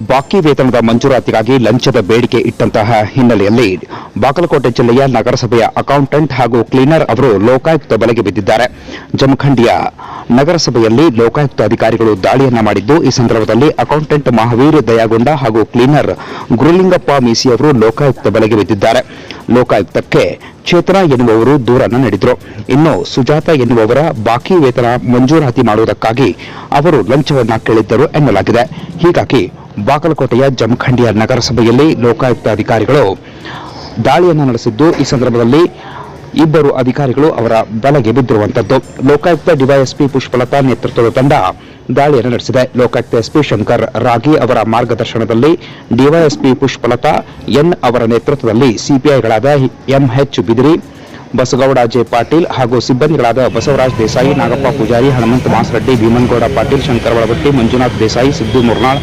ಬಾಕಿ ವೇತನದ ಮಂಜೂರಾತಿಗಾಗಿ ಲಂಚದ ಬೇಡಿಕೆ ಇಟ್ಟಂತಹ ಹಿನ್ನೆಲೆಯಲ್ಲಿ ಬಾಗಲಕೋಟೆ ಜಿಲ್ಲೆಯ ನಗರಸಭೆಯ ಅಕೌಂಟೆಂಟ್ ಹಾಗೂ ಕ್ಲೀನರ್ ಅವರು ಲೋಕಾಯುಕ್ತ ಬಲೆಗೆ ಬಿದ್ದಿದ್ದಾರೆ. ಜಮಖಂಡಿಯ ನಗರಸಭೆಯಲ್ಲಿ ಲೋಕಾಯುಕ್ತ ಅಧಿಕಾರಿಗಳು ದಾಳಿಯನ್ನ ಮಾಡಿದ್ದು, ಈ ಸಂದರ್ಭದಲ್ಲಿ ಅಕೌಂಟೆಂಟ್ ಮಹಾವೀರ್ ದಯಾಗೊಂಡ ಹಾಗೂ ಕ್ಲೀನರ್ ಗುರುಲಿಂಗಪ್ಪ ಮೀಸಿ ಅವರು ಲೋಕಾಯುಕ್ತ ಬಲೆಗೆ ಬಿದ್ದಿದ್ದಾರೆ. ಲೋಕಾಯುಕ್ತಕ್ಕೆ ಚೇತನ ಎನ್ನುವವರು ದೂರನ್ನು ನೀಡಿದ್ರು. ಇನ್ನು ಸುಜಾತ ಎನ್ನುವವರ ಬಾಕಿ ವೇತನ ಮಂಜೂರಾತಿ ಮಾಡುವುದಕ್ಕಾಗಿ ಅವರು ಲಂಚವನ್ನ ಕೇಳಿದ್ದರು ಎನ್ನಲಾಗಿದೆ. ಹೀಗಾಗಿ ಬಾಗಲಕೋಟೆಯ ಜಮಖಂಡಿಯ ನಗರಸಭೆಯಲ್ಲಿ ಲೋಕಾಯುಕ್ತ ಅಧಿಕಾರಿಗಳು ದಾಳಿಯನ್ನು ನಡೆಸಿದ್ದು, ಈ ಸಂದರ್ಭದಲ್ಲಿ ಇಬ್ಬರು ಅಧಿಕಾರಿಗಳು ಅವರ ಬಲೆಗೆ ಬಿದ್ದಿರುವಂತದ್ದು. ಲೋಕಾಯುಕ್ತ ಡಿವೈಎಸ್ಪಿ ಪುಷ್ಪಲತಾ ನೇತೃತ್ವದ ತಂಡ ದಾಳಿಯನ್ನು ನಡೆಸಿದೆ. ಲೋಕಾಯುಕ್ತ ಎಸ್ಪಿ ಶಂಕರ್ ರಾಗಿ ಅವರ ಮಾರ್ಗದರ್ಶನದಲ್ಲಿ ಡಿವೈಎಸ್ಪಿ ಪುಷ್ಪಲತಾ, ಎನ್ ಅವರ ನೇತೃತ್ವದಲ್ಲಿ ಸಿಪಿಐಗಳಾದ ಎಂಎಚ್ ಬಿದಿರಿ ಬಸಗೌಡ ಜೆ ಪಾಟೀಲ್ ಹಾಗೂ ಸಿಬ್ಬಂದಿಗಳಾದ ಬಸವರಾಜ್ ದೇಸಾಯಿ, ನಾಗಪ್ಪ ಪೂಜಾರಿ, ಹನುಮಂತ ಮಾಸರೆಡ್ಡಿ, ಭೀಮನ್ಗೌಡ ಪಾಟೀಲ್ ಶಂಕರ್ ಒಳಗಟ್ಟಿ ಮಂಜುನಾಥ್ ದೇಸಾಯಿ, ಸಿದ್ದು ಮುರ್ನಾಳ್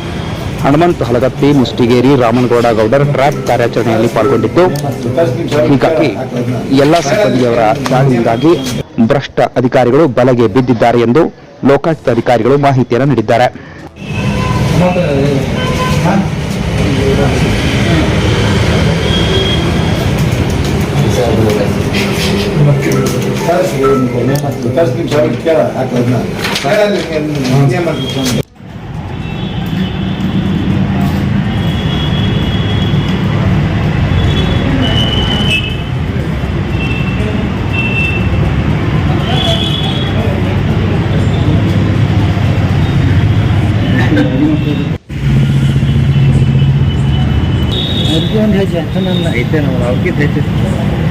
ಹನುಮಂತ್ ಹಲಗತ್ತಿ ಮುಷ್ಟಿಗೇರಿ, ರಾಮನಗೌಡ ಗೌಡರ್ ಟ್ರ್ಯಾಕ್ ಕಾರ್ಯಾಚರಣೆಯಲ್ಲಿ ಪಾಲ್ಗೊಂಡಿದ್ದು. ಹೀಗಾಗಿ ಎಲ್ಲ ಸಿಬ್ಬಂದಿಯವರ ದಾಳಿಯಿಂದಾಗಿ ಭ್ರಷ್ಟ ಅಧಿಕಾರಿಗಳು ಬಲೆಗೆ ಬಿದ್ದಿದ್ದಾರೆ ಎಂದು ಲೋಕಾಯುಕ್ತ ಅಧಿಕಾರಿಗಳು ಮಾಹಿತಿಯನ್ನು ನೀಡಿದ್ದಾರೆ. अर्जुन है जैसा नाम ना इतना नाम आओ कि देखते